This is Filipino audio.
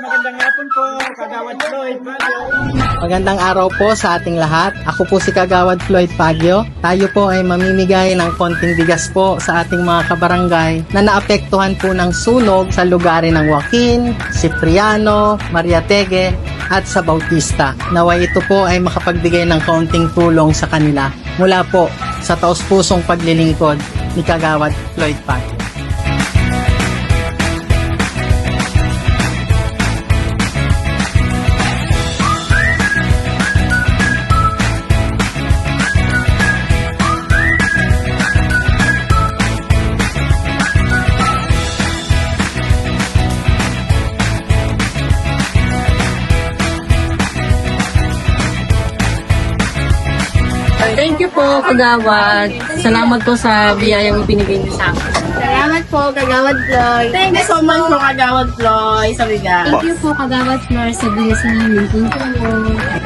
magandang hapon po. Kagawad Floyd, Baguio. Magandang araw po sa ating lahat. Ako po si Kagawad Floyd Pagyo. Tayo po ay mamimigay ng konting bigas po sa ating mga kabarangay na naapektuhan po ng sunog sa lugarin ng Joaquin, Cipriano, Maria Tege at sa Bautista. Naway ito po ay makapagbigay ng konting tulong sa kanila mula po sa taos-pusong paglilingkod ni Kagawad Floyd Pagyo. Thank you po, Kagawad. Salamat po sa biyayang ibinigay niyo sa akin. Salamat po, Kagawad Floyd. Thank you so much po, Kagawad Floyd, sa bigas. Thank you po, Kagawad Floyd, sa bilis na namin. Thank you po.